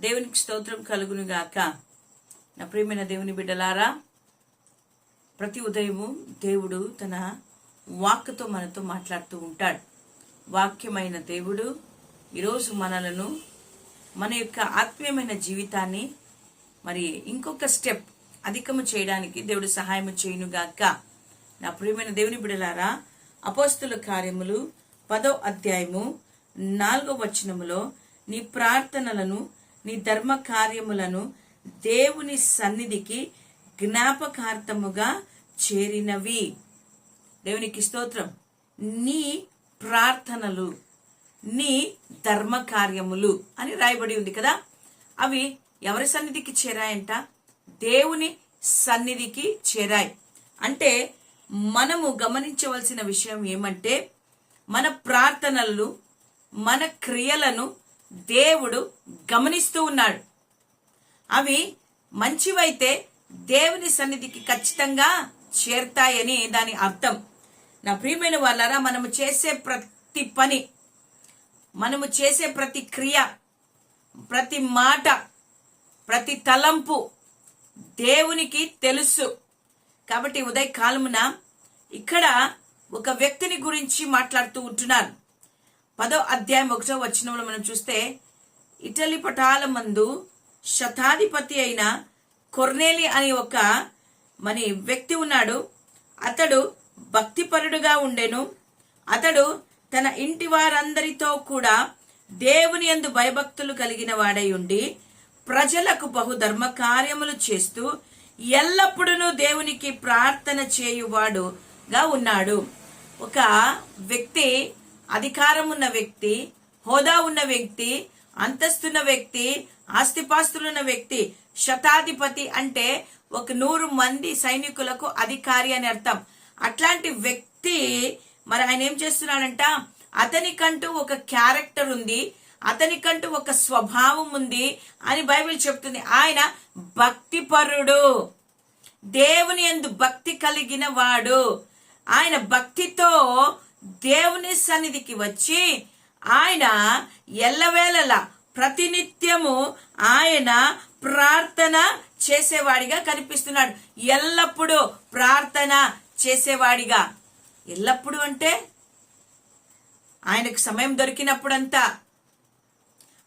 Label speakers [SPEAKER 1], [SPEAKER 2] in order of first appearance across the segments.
[SPEAKER 1] దేవునికి స్తోత్రం కలుగును గాక నా ప్రియమైన దేవుని బిడ్డలారా ప్రతి ఉదయము దేవుడు తన వాక్తో మనతో మాట్లాడుతూ ఉంటాడు. వాక్యమైన దేవుడు ఈరోజు మనలను మన యొక్క ఆత్మీయమైన జీవితాన్ని మరి ఇంకొక స్టెప్ అధికము చేయడానికి దేవుడు సహాయం చేయునుగాక. నా ప్రియమైన దేవుని బిడలారా అపోస్తుల కార్యములు పదో అధ్యాయము నాలుగో వచనములో నీ ప్రార్థనలను నీ ధర్మ కార్యములను దేవుని సన్నిధికి జ్ఞాపకార్థముగా చేరినవి. దేవునికి స్తోత్రం. నీ ప్రార్థనలు నీ ధర్మ కార్యములు అని రాయబడి ఉంది కదా? అవి ఎవరి సన్నిధికి చేరాయంట? దేవుని సన్నిధికి చేరాయి. అంటే మనము గమనించవలసిన విషయం ఏమంటే మన ప్రార్థనలు మన క్రియలను దేవుడు గమనిస్తూ ఉన్నాడు. అవి మంచివైతే దేవుని సన్నిధికి ఖచ్చితంగా చేరుతాయని దాని అర్థం. నా ప్రియమైన వాళ్ళారా మనము చేసే ప్రతి పని మనము చేసే ప్రతి క్రియ ప్రతి మాట ప్రతి తలంపు దేవునికి తెలుసు. కాబట్టి ఉదయ కాలమున ఇక్కడ ఒక వ్యక్తిని గురించి మాట్లాడుతూ ఉంటున్నారు పదో అధ్యాయం ఒకటో వచ్చినప్పుడు మనం చూస్తే ఇటలీ పటాల మందు శతాధిపతి అయిన కొర్నేలి అనే ఒక మరి వ్యక్తి ఉన్నాడు. అతడు భక్తిపరుడుగా ఉండెను. అతడు తన ఇంటి వారందరితో కూడా దేవుని యందు భయభక్తులు కలిగిన వాడై ఉండి ప్రజలకు బహు ధర్మ కార్యములు చేస్తూ ఎల్లప్పుడూ దేవునికి ప్రార్థన చేయువాడుగా ఉన్నాడు. ఒక వ్యక్తి అధికారం ఉన్న వ్యక్తి హోదా ఉన్న వ్యక్తి అంతస్తున్న వ్యక్తి ఆస్తిపాస్తులున్న వ్యక్తి శతాధిపతి అంటే ఒక నూరు మంది సైనికులకు అధికారి అని అర్థం. అట్లాంటి వ్యక్తి మరి ఆయన ఏం చేస్తున్నాడంట? అతనికంటూ ఒక క్యారెక్టర్ ఉంది అతనికంటూ ఒక స్వభావం ఉంది అని బైబిల్ చెప్తుంది. ఆయన భక్తిపరుడు దేవుని ఎందు భక్తి కలిగిన వాడు. ఆయన భక్తితో దేవుని సన్నిధికి వచ్చి ఆయన ఎల్లవేళలా ప్రతినిత్యము ఆయన ప్రార్థన చేసేవాడిగా కనిపిస్తున్నాడు. ఎల్లప్పుడూ ప్రార్థన చేసేవాడిగా. ఎల్లప్పుడూ అంటే ఆయనకు సమయం దొరికినప్పుడంతా.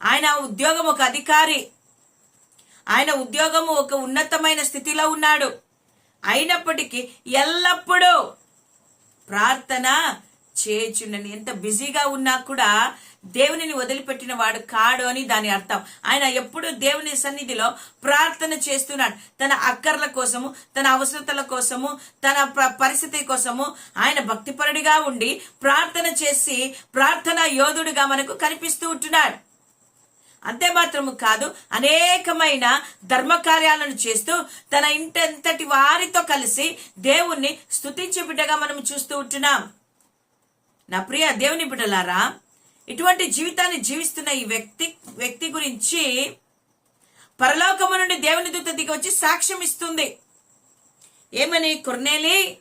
[SPEAKER 1] ఆయన ఉద్యోగం ఒక అధికారి. ఆయన ఉద్యోగము ఒక ఉన్నతమైన స్థితిలో ఉన్నాడు. అయినప్పటికీ ఎల్లప్పుడూ ప్రార్థన చేయుచుండని. ఎంత బిజీగా ఉన్నా కూడా దేవునిని వదిలిపెట్టిన వాడు కాడు అని దాని అర్థం. ఆయన ఎప్పుడు దేవుని సన్నిధిలో ప్రార్థన చేస్తున్నాడు. తన అక్కర్ల కోసము తన అవసరతల కోసము తన పరిస్థితి కోసము ఆయన భక్తిపరుడిగా ఉండి ప్రార్థన చేసి ప్రార్థన యోధుడిగా మనకు కనిపిస్తూ ఉంటున్నాడు. అంతే మాత్రము కాదు అనేకమైన ధర్మ కార్యాలను చేస్తూ తన ఇంటంతటి వారితో కలిసి దేవుణ్ణి స్తుతించే బిడ్డగా మనం చూస్తూ ఉంటున్నాం. నా ప్రియ దేవుని బిడ్డలారా ఇటువంటి జీవితాన్ని జీవిస్తున్న ఈ వ్యక్తి వ్యక్తి గురించి పరలోకము నుండి దేవుని దూత దిగి వచ్చి సాక్ష్యం ఇస్తుంది. ఏమని? కొర్నేలి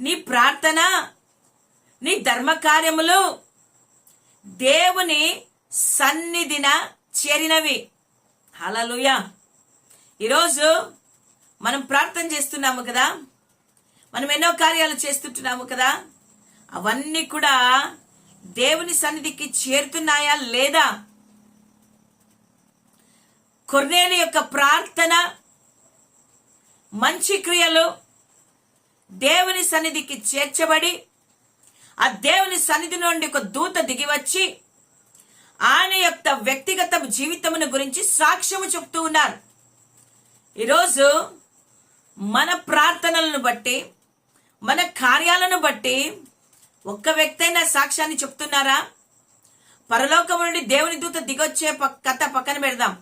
[SPEAKER 1] నీ ప్రార్థన నీ ధర్మ కార్యములు దేవుని సన్నిధిన చేరినవి. హలలుయ ఈరోజు మనం ప్రార్థన చేస్తున్నాము కదా? మనం ఎన్నో కార్యాలు చేస్తుంటున్నాము కదా? అవన్నీ కూడా దేవుని సన్నిధికి చేరుతున్నాయా లేదా? కొర్నేలు యొక్క ప్రార్థన మంచి క్రియలు దేవుని సన్నిధికి చేర్చబడి ఆ దేవుని సన్నిధి నుండి ఒక దూత దిగివచ్చి ఆయన యొక్క వ్యక్తిగత జీవితమును గురించి సాక్ష్యము చెప్తూ ఉన్నారు. ఈరోజు మన ప్రార్థనలను బట్టి మన కార్యాలను బట్టి ఒక్క వ్యక్తి అయినా సాక్ష్యాన్ని చెప్తున్నారా? పరలోకము నుండి దేవుని దూత దిగొచ్చే కథ పక్కన పెడదాం.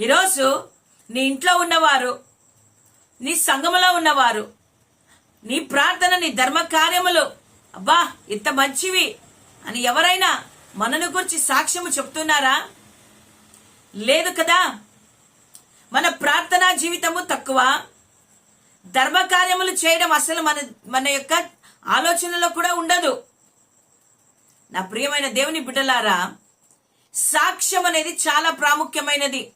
[SPEAKER 1] ఈరోజు నీ ఇంట్లో ఉన్నవారు నీ సంఘములో ఉన్నవారు నీ ప్రార్థన నీ ధర్మ కార్యములు అబ్బా ఇంత మంచివి అని ఎవరైనా మనను గురించి సాక్ష్యము చెప్తున్నారా? లేదు కదా? మన ప్రార్థనా జీవితము తక్కువ. ధర్మ కార్యములు చేయడం అసలు మన మన యొక్క ఆలోచనలో కూడా ఉండదు. నా ప్రియమైన దేవుని బిడ్డలారా సాక్ష్యం అనేది చాలా ప్రాముఖ్యమైనది.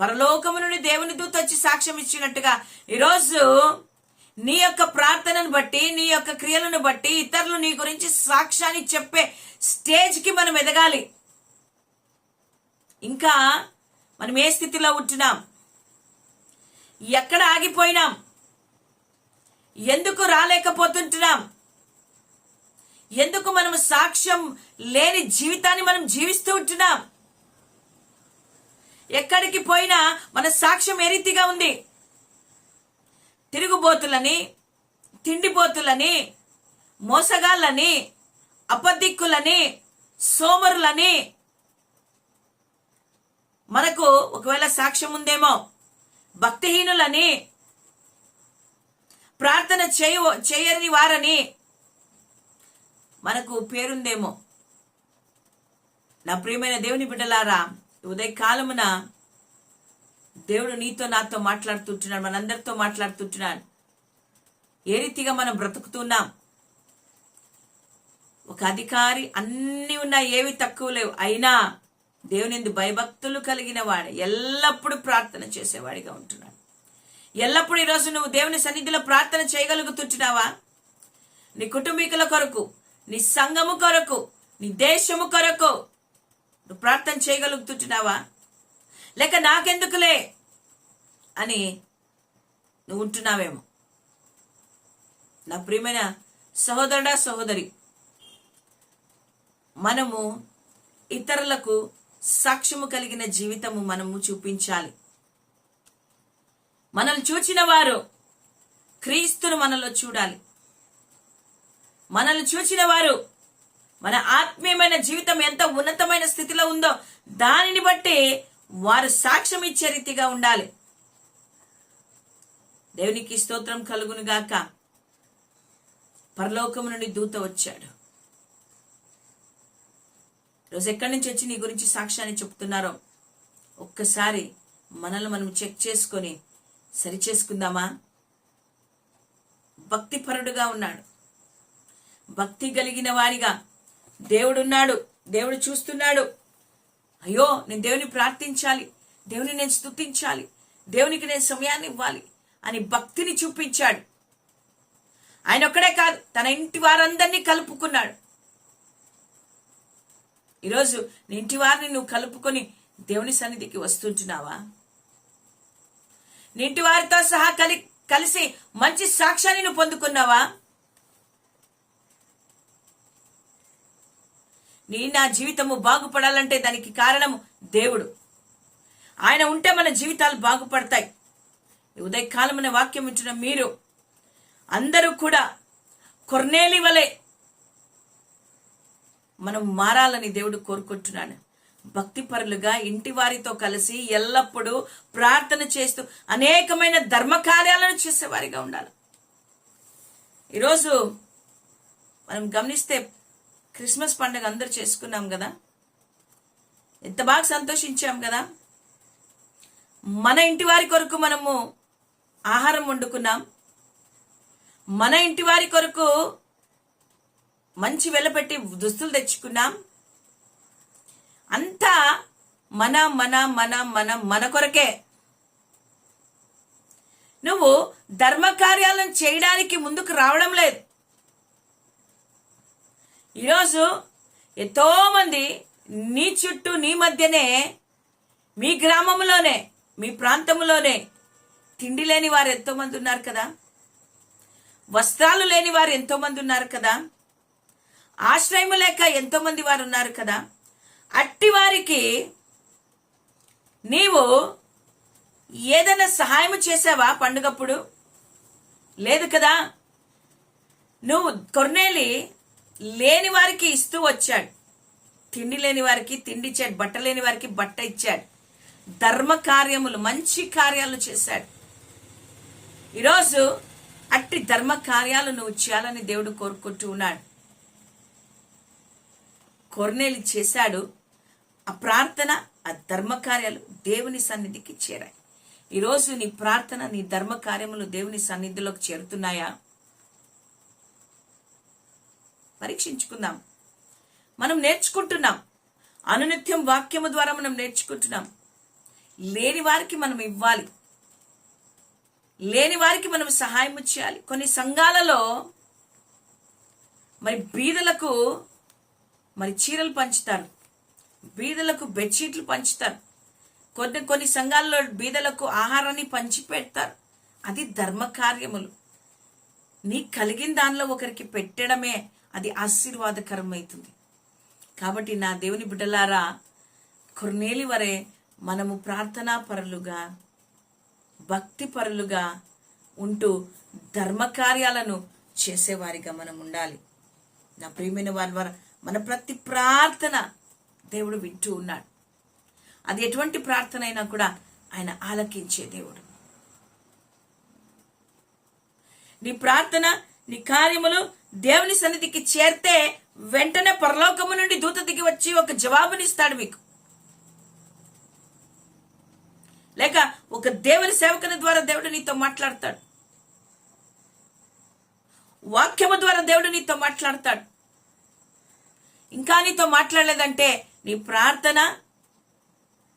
[SPEAKER 1] పరలోకము నుండి దేవుని దూత వచ్చి సాక్ష్యం ఇచ్చినట్టుగా ఈరోజు నీ యొక్క ప్రార్థనను బట్టి నీ యొక్క క్రియలను బట్టి ఇతరులు నీ గురించి సాక్ష్యాన్ని చెప్పే స్టేజ్కి మనం ఎదగాలి. ఇంకా మనం ఏ స్థితిలో ఉంటున్నాం? ఎక్కడ ఆగిపోయినాం? ఎందుకు రాలేకపోతుంటున్నాం? ఎందుకు మనం సాక్ష్యం లేని జీవితాన్ని మనం జీవిస్తూ ఉంటున్నాం? ఎక్కడికి పోయినా మన సాక్ష్యం ఏ రీతిగా ఉంది? తిరుగుబోతులని తిండిపోతులని మోసగాళ్ళని అపదిక్కులని సోమరులని మనకు ఒకవేళ సాక్ష్యం ఉందేమో? భక్తిహీనులని ప్రార్థన చేయ చేయని వారని మనకు పేరుందేమో. నా ప్రియమైన దేవుని బిడ్డలారా ఉదయ ఉదయకాలమున దేవుడు నీతో నాతో మాట్లాడుతుంటున్నాడు మనందరితో మాట్లాడుతుంటున్నాడు. ఏ రీతిగా మనం బ్రతుకుతున్నాం? ఒక అధికారి అన్నీ ఉన్నా ఏవి తక్కువ లేవు. అయినా దేవుని భయభక్తులు కలిగిన వాడు. ఎల్లప్పుడూ ప్రార్థన చేసేవాడిగా ఉంటున్నాడు. ఎల్లప్పుడూ ఈరోజు నువ్వు దేవుని సన్నిధిలో ప్రార్థన చేయగలుగుతుంటున్నావా? నీ కుటుంబీకుల కొరకు నీ సంఘము కొరకు నీ దేశము కొరకు నువ్వు ప్రార్థన చేయగలుగుతుంటున్నావా? లేక నాకెందుకులే అని నువ్వు ఉంటున్నావేమో? నా ప్రియమైన సహోదరుడా సహోదరి మనము ఇతరులకు సాక్ష్యము కలిగిన జీవితము మనము చూపించాలి. మనల్ని చూచిన వారు క్రీస్తును మనలో చూడాలి. మనల్ని చూచిన వారు మన ఆత్మీయమైన జీవితం ఎంత ఉన్నతమైన స్థితిలో ఉందో దానిని బట్టి వారు సాక్ష్యం ఇచ్చే రీతిగా ఉండాలి. దేవునికి స్తోత్రం కలుగును గాక. పరలోకము నుండి దూత వచ్చాడు. రోజు ఎక్కడి నుంచి వచ్చి నీ గురించి సాక్ష్యాన్ని చెప్తున్నారో ఒక్కసారి మనల్ని మనం చెక్ చేసుకొని సరి చేసుకుందామా భక్తిపరుడుగా ఉన్నాడు. భక్తి కలిగిన వారిగా దేవుడున్నాడు దేవుడు చూస్తున్నాడు. అయ్యో నేను దేవుని ప్రార్థించాలి దేవుని నేను స్తుతించాలి దేవునికి నేను సమయాన్ని ఇవ్వాలి అని భక్తిని చూపించాడు. ఆయన ఒక్కడే కాదు తన ఇంటి వారందరినీ కలుపుకున్నాడు. ఈరోజు నీ ఇంటి వారిని నువ్వు కలుపుకొని దేవుని సన్నిధికి వస్తుంటున్నావా? నింటి వారితో సహా కలి కలిసి మంచి సాక్ష్యాన్ని నువ్వు పొందుకున్నావా? నీ నా జీవితము బాగుపడాలంటే దానికి కారణము దేవుడు. ఆయన ఉంటే మన జీవితాలు బాగుపడతాయి. ఉదయకాలం ఉదయకాలమైన వాక్యం వింటున్న మీరు అందరూ కూడా కొర్నేలి వలె మనం మారాలని దేవుడు కోరుకుంటున్నాను భక్తిపరులుగా ఇంటి వారితో కలిసి ఎల్లప్పుడూ ప్రార్థన చేస్తూ అనేకమైన ధర్మ కార్యాలను చేసేవారిగా ఉండాలి. ఈరోజు మనం గమనిస్తే క్రిస్మస్ పండుగ అందరూ చేసుకున్నాం కదా? ఎంత బాగా సంతోషించాం కదా? మన ఇంటి వారి కొరకు మనము ఆహారం వండుకున్నాం. మన ఇంటి వారి కొరకు మంచి వెలపెట్టి దుస్తులు తెచ్చుకున్నాం. అంతా మన మన మన మన మన కొరకే. నువ్వు ధర్మకార్యాలను చేయడానికి ముందుకు రావడం లేదు. ఈరోజు ఎంతో మంది నీ చుట్టూ నీ మధ్యనే మీ గ్రామంలోనే మీ ప్రాంతంలోనే తిండి లేని వారు ఎంతో మంది ఉన్నారు కదా? వస్త్రాలు లేని వారు ఎంతో మంది ఉన్నారు కదా? ఆశ్రయం లేక ఎంతో మంది వారు ఉన్నారు కదా? అట్టి వారికి నీవు ఏదైనా సహాయం చేసావా పండుగప్పుడు? లేదు కదా. నువ్వు కొర్నేలి లేని వారికి ఇస్తూ వచ్చాడు. తిండి లేని వారికి తిండి ఇచ్చాడు బట్ట లేని వారికి బట్ట ఇచ్చాడు. ధర్మ కార్యములు మంచి కార్యాలు చేశాడు. ఈరోజు అట్టి ధర్మ కార్యాలు నువ్వు చేయాలని దేవుడు కోరుకుంటూ ఉన్నాడు. కొర్నేలి చేశాడు. ఆ ప్రార్థన ఆ ధర్మకార్యాలు దేవుని సన్నిధికి చేరాయి. ఈరోజు నీ ప్రార్థన నీ ధర్మ కార్యములు దేవుని సన్నిధిలోకి చేరుతున్నాయా? పరీక్షించుకుందాం. మనం నేర్చుకుంటున్నాం. అనునిత్యం వాక్యము ద్వారా మనం నేర్చుకుంటున్నాం. లేని వారికి మనం ఇవ్వాలి. లేని వారికి మనం సహాయం చేయాలి. కొన్ని సంఘాలలో మరి బీదలకు మరి చీరలు పంచుతారు. బీదలకు బెడ్షీట్లు పంచుతారు. కొన్ని కొన్ని సంఘాల్లో బీదలకు ఆహారాన్ని పంచిపెడతారు. అది ధర్మ కార్యములు. నీ కలిగిన దానిలో ఒకరికి పెట్టడమే అది ఆశీర్వాదకరమవుతుంది కాబట్టి నా దేవుని బిడ్డలారా కొన్నేలి వరే మనము ప్రార్థనా పరులుగా భక్తి పరులుగా ఉంటూ ధర్మకార్యాలను చేసేవారిగా మనం ఉండాలి. నా ప్రియమైన వారి ద్వారా మన ప్రతి ప్రార్థన దేవుడు వింటూ ఉన్నాడు. అది ఎటువంటి ప్రార్థన అయినా కూడా ఆయన ఆలకించే దేవుడు. నీ ప్రార్థన నీ కార్యములు దేవుని సన్నిధికి చేరితే వెంటనే పరలోకము నుండి దూత దిగి వచ్చి ఒక జవాబునిస్తాడు మీకు. లేక ఒక దేవుని సేవకుని ద్వారా దేవుడు నీతో మాట్లాడతాడు. వాక్యము ద్వారా దేవుడు నీతో మాట్లాడతాడు. ఇంకా నీతో మాట్లాడలేదంటే నీ ప్రార్థన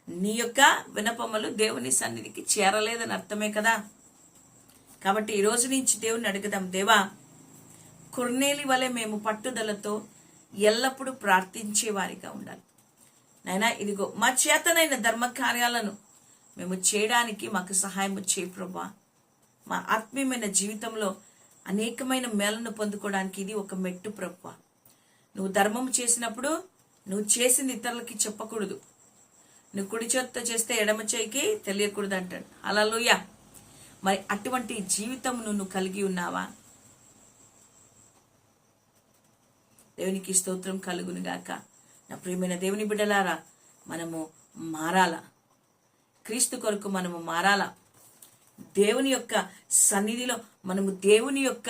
[SPEAKER 1] నీ యొక్క వినపములు దేవుని సన్నిధికి చేరలేదని అర్థమే కదా? కాబట్టి ఈ రోజు నుంచి దేవుని అడుగుదాం. దేవా కొర్నేలి వలె మేము పట్టుదలతో ఎల్లప్పుడూ ప్రార్థించే వారిగా ఉండాలి. నైనా ఇదిగో మా చేతనైన ధర్మ కార్యాలను మేము చేయడానికి మాకు సహాయం చేయి ప్రభా. మా ఆత్మీయమైన జీవితంలో అనేకమైన మేలను పొందుకోవడానికి ఇది ఒక మెట్టు ప్రభా. నువ్వు ధర్మం చేసినప్పుడు నువ్వు చేసింది ఇతరులకి చెప్పకూడదు. నువ్వు కుడి చేత్తో చేస్తే ఎడమ చేయికి తెలియకూడదు అంటాడు అలలుయ మరి అటువంటి జీవితం నువ్వు కలిగి ఉన్నావా? దేవునికి స్తోత్రం కలుగును గాక. నా ప్రియమైన దేవుని బిడ్డలారా మనము మారాలా? క్రీస్తు కొరకు మనము మారాలా? దేవుని యొక్క సన్నిధిలో మనము దేవుని యొక్క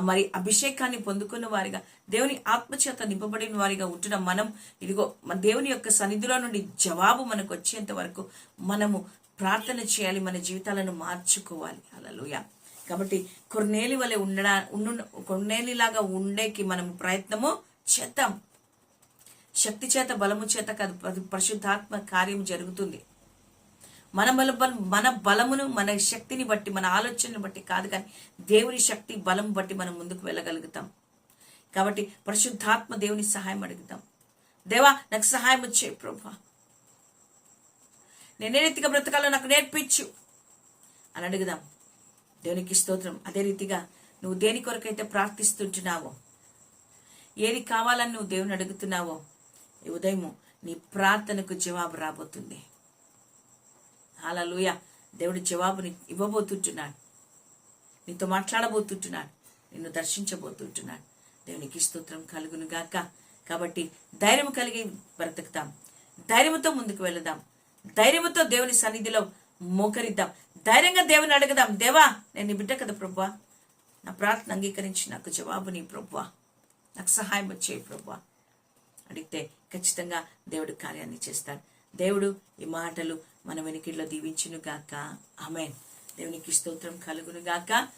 [SPEAKER 1] మరి అభిషేకాన్ని పొందుకున్న వారిగా దేవుని ఆత్మచేత నింపబడిన వారిగా ఉంటున్న మనం ఇదిగో మన దేవుని యొక్క సన్నిధిలో నుండి జవాబు మనకు వచ్చేంత వరకు మనము ప్రార్థన చేయాలి మన జీవితాలను మార్చుకోవాలి. అలలుయ కాబట్టి కొన్నేలి వలె ఉండడా ఉండు కొన్నేలిలాగా ఉండేకి మనము ప్రయత్నము చేద్దాం. శక్తి చేత బలము చేత కాదు పరిశుద్ధాత్మ కార్యం జరుగుతుంది. మన బల మన బలమును మన శక్తిని బట్టి మన ఆలోచనని బట్టి కాదు కానీ దేవుని శక్తి బలం బట్టి మనం ముందుకు వెళ్ళగలుగుతాం. కాబట్టి పరిశుద్ధాత్మ దేవుని సహాయం అడుగుతాం. దేవా నాకు సహాయం వచ్చే ప్రభా. నేనే రీతిగా బ్రతకాలో నాకు నేర్పించు అని అడుగుదాం. దేవునికి స్తోత్రం. అదే రీతిగా నువ్వు దేని కొరకైతే ప్రార్థిస్తుంటున్నావో ఏది కావాలని నువ్వు దేవుని అడుగుతున్నావో ఈ ఉదయము నీ ప్రార్థనకు జవాబు రాబోతుంది. అలా లూయ దేవుడు జవాబుని ఇవ్వబోతుంటున్నాడు. నీతో మాట్లాడబోతుంటున్నాడు. నిన్ను దర్శించబోతుంటున్నాడు. దేవునికి స్తోత్రం కలుగును గాక. కాబట్టి ధైర్యం కలిగి బ్రతుకుతాం. ధైర్యంతో ముందుకు వెళదాం. ధైర్యంతో దేవుని సన్నిధిలో మోకరిద్దాం. ధైర్యంగా దేవుని అడుగుదాం. దేవా నేను నీ బిడ్డ కదా ప్రభా నా ప్రార్థన అంగీకరించి నాకు జవాబుని ప్రభా నాకు సహాయం వచ్చే ప్రభా అడిగితే ఖచ్చితంగా దేవుడు కార్యాన్ని చేస్తాడు. దేవుడు ఈ మాటలు మన వెనుకల్లో దీవించును గాక. ఆమెన్. దేవునికి స్తోత్రం కలుగును గాక.